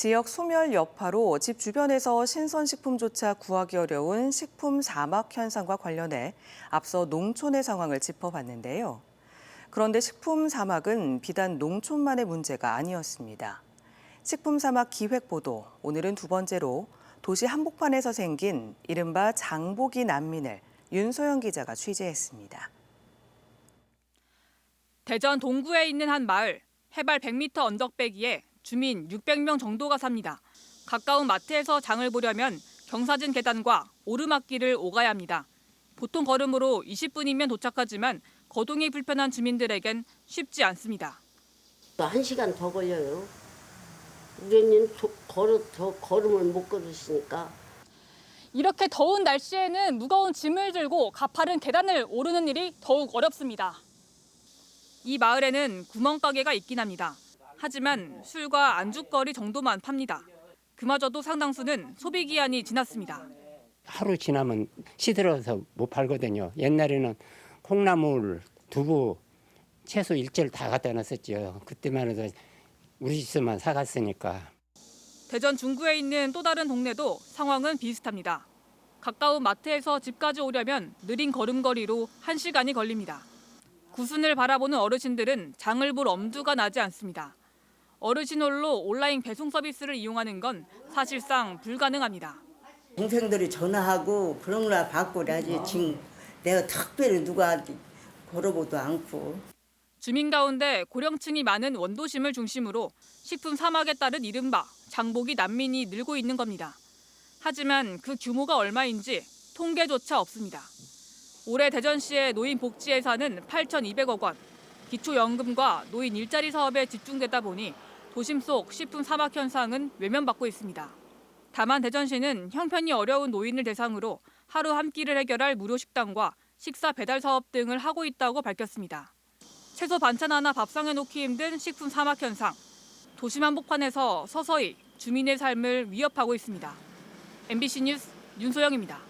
지역 소멸 여파로 집 주변에서 신선식품조차 구하기 어려운 식품 사막 현상과 관련해 앞서 농촌의 상황을 짚어봤는데요. 그런데 식품 사막은 비단 농촌만의 문제가 아니었습니다. 식품 사막 기획 보도 오늘은 두 번째로 도시 한복판에서 생긴 이른바 장보기 난민을 윤소영 기자가 취재했습니다. 대전 동구에 있는 한 마을 해발 100m 언덕배기에 주민 600명 정도가 삽니다. 가까운 마트에서 장을 보려면 경사진 계단과 오르막길을 오가야 합니다. 보통 걸음으로 20분이면 도착하지만 거동이 불편한 주민들에겐 쉽지 않습니다. 또한 시간 더 걸려요. 우리는 저, 걸어, 저 걸음을 못 걸으시니까. 이렇게 더운 날씨에는 무거운 짐을 들고 가파른 계단을 오르는 일이 더욱 어렵습니다. 이 마을에는 구멍가게가 있긴 합니다. 하지만 술과 안주거리 정도만 팝니다. 그마저도 상당수는 소비 기한이 지났습니다. 하루 지나면 시들어서 못 팔거든요. 옛날에는 콩나물, 두부, 채소 일절 다 갖다 놨었죠. 그때만 해도 우리 집에만 사갔으니까. 대전 중구에 있는 또 다른 동네도 상황은 비슷합니다. 가까운 마트에서 집까지 오려면 느린 걸음걸이로 1시간이 걸립니다. 구순을 바라보는 어르신들은 장을 볼 엄두가 나지 않습니다. 어르신홀로 온라인 배송 서비스를 이용하는 건 사실상 불가능합니다. 동생들이 전화하고 그런 거나 받고 그래야지 지금 내가 특별히 누가 걸어보도 않고 주민 가운데 고령층이 많은 원도심을 중심으로 식품 사막에 따른 이른바 장보기 난민이 늘고 있는 겁니다. 하지만 그 규모가 얼마인지 통계조차 없습니다. 올해 대전시의 노인 복지 예산은 8,200억 원, 기초연금과 노인 일자리 사업에 집중되다 보니 도심 속 식품 사막 현상은 외면받고 있습니다. 다만 대전시는 형편이 어려운 노인을 대상으로 하루 한 끼를 해결할 무료 식당과 식사 배달 사업 등을 하고 있다고 밝혔습니다. 채소 반찬 하나 밥상에 놓기 힘든 식품 사막 현상. 도심 한복판에서 서서히 주민의 삶을 위협하고 있습니다. MBC 뉴스 윤소영입니다.